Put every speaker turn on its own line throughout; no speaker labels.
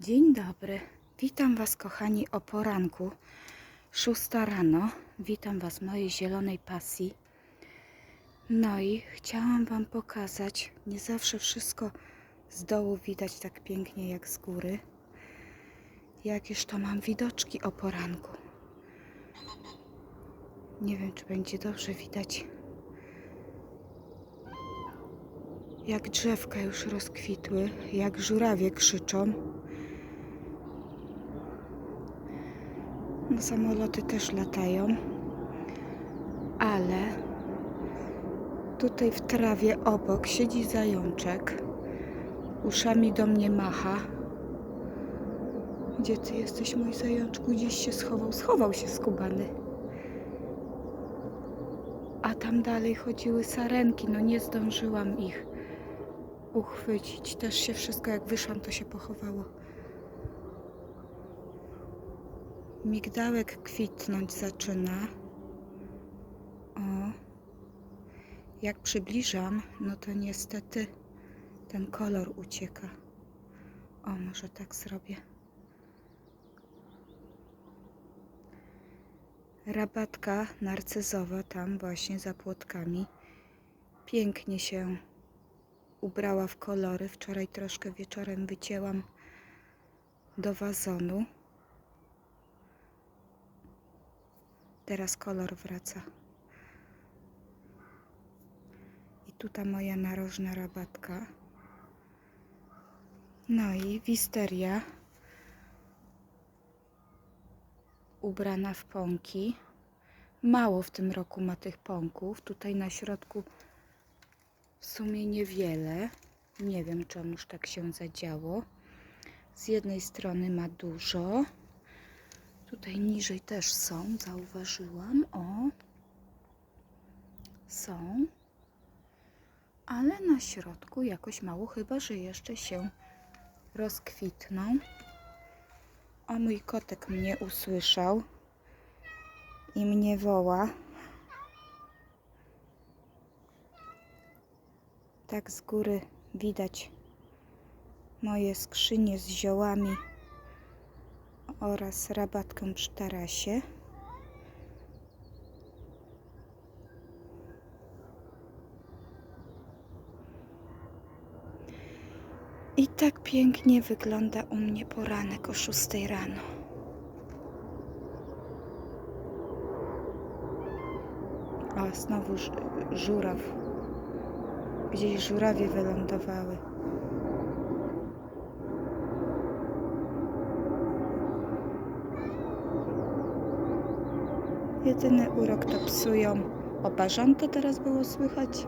Dzień dobry. Witam Was, kochani, o poranku. Szósta rano. Witam Was w mojej zielonej pasji. No i chciałam Wam pokazać, nie zawsze wszystko z dołu widać tak pięknie jak z góry. Jakież to mam widoczki o poranku. Nie wiem, czy będzie dobrze widać. Jak drzewka już rozkwitły, jak żurawie krzyczą. Samoloty też latają, ale tutaj w trawie obok siedzi zajączek. Uszami do mnie macha. Gdzie ty jesteś, mój zajączku? Gdzieś się schował. Schował się skubany. A tam dalej chodziły sarenki. No nie zdążyłam ich uchwycić. Też się wszystko, jak wyszłam, to się pochowało. Migdałek kwitnąć zaczyna. O. Jak przybliżam, no to niestety ten kolor ucieka. O, może tak zrobię. Rabatka narcyzowa tam właśnie za płotkami. Pięknie się ubrała w kolory. Wczoraj troszkę wieczorem wycięłam do wazonu. Teraz kolor wraca. I tutaj moja narożna rabatka. No i wisteria ubrana w pąki. Mało w tym roku ma tych pąków. Tutaj na środku w sumie niewiele. Nie wiem, czemuż tak się zadziało. Z jednej strony ma dużo. Tutaj niżej też są, zauważyłam. O, są. Ale na środku jakoś mało, chyba że jeszcze się rozkwitną. O, mój kotek mnie usłyszał i mnie woła. Tak z góry widać moje skrzynie z ziołami oraz rabatką przy tarasie. I tak pięknie wygląda u mnie poranek o 6 rano. O, znowu żuraw. Gdzieś żurawie wylądowały. Jedyny urok to psują. O, bażanty teraz było słychać.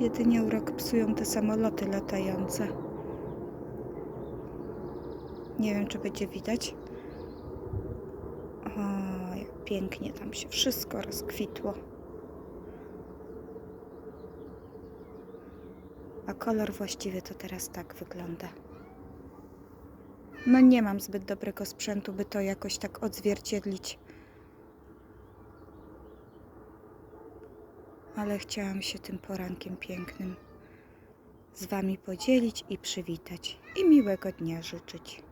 Jedynie urok psują te samoloty latające. Nie wiem, czy będzie widać. O, jak pięknie tam się wszystko rozkwitło. A kolor właściwie to teraz tak wygląda. No nie mam zbyt dobrego sprzętu, by to jakoś tak odzwierciedlić. Ale chciałam się tym porankiem pięknym z Wami podzielić i przywitać. I miłego dnia życzyć.